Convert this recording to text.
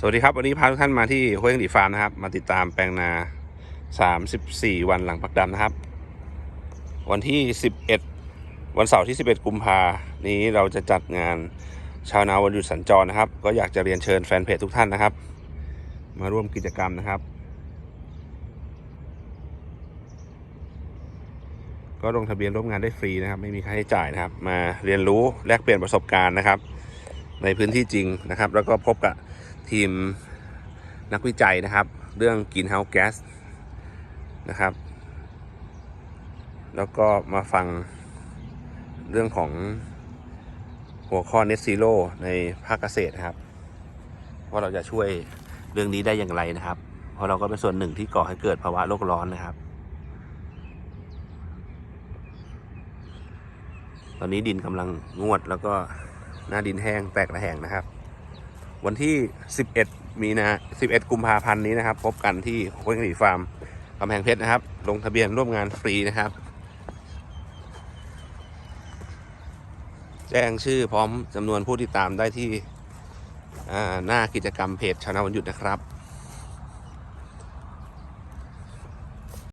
สวัสดีครับ วันนี้พาทุกท่านมาที่ห้วยหลีฟาร์มนะครับ มาติดตามแปลงนา 34 วันหลังปักดำนะครับ วันที่ 11 วันเสาร์ที่ 11 กุมภานี้เราจะจัดงานชาวนาวันหยุดสัญจรนะครับ ก็อยากจะเรียนเชิญแฟนเพจทุกท่านนะครับ มาร่วมกิจกรรมนะครับ ก็ลงทะเบียนร่วมงานได้ฟรีนะครับ ไม่มีค่าใช้จ่ายนะครับ มาเรียนรู้แลกเปลี่ยนประสบการณ์นะครับ ในพื้นที่จริงนะครับ แล้วก็พบกับ ทีมนักวิจัยนะครับ เรื่องกินเฮาส์แก๊สนะครับ แล้วก็มาฟังเรื่องของหัวข้อ Net Zero ในภาคเกษตรครับ ว่าเราจะช่วยเรื่องนี้ได้อย่างไรนะครับ เพราะเราก็เป็นส่วนหนึ่งที่ก่อให้เกิดภาวะโลกร้อนนะครับ ตอนนี้ดินกำลังงวดแล้วก็หน้าดินแห้งแตกระแหงนะครับ วันที่ 11 มีนา 11 กุมภาพันธ์นี้นะครับ พบกันที่ห้วยกรีฟาร์มกำแพงเพชรนะครับ ลงทะเบียนร่วมงานฟรีนะครับ แจ้งชื่อพร้อมจำนวนผู้ติดตามได้ที่หน้ากิจกรรมเพจชาวนาวันหยุดนะครับ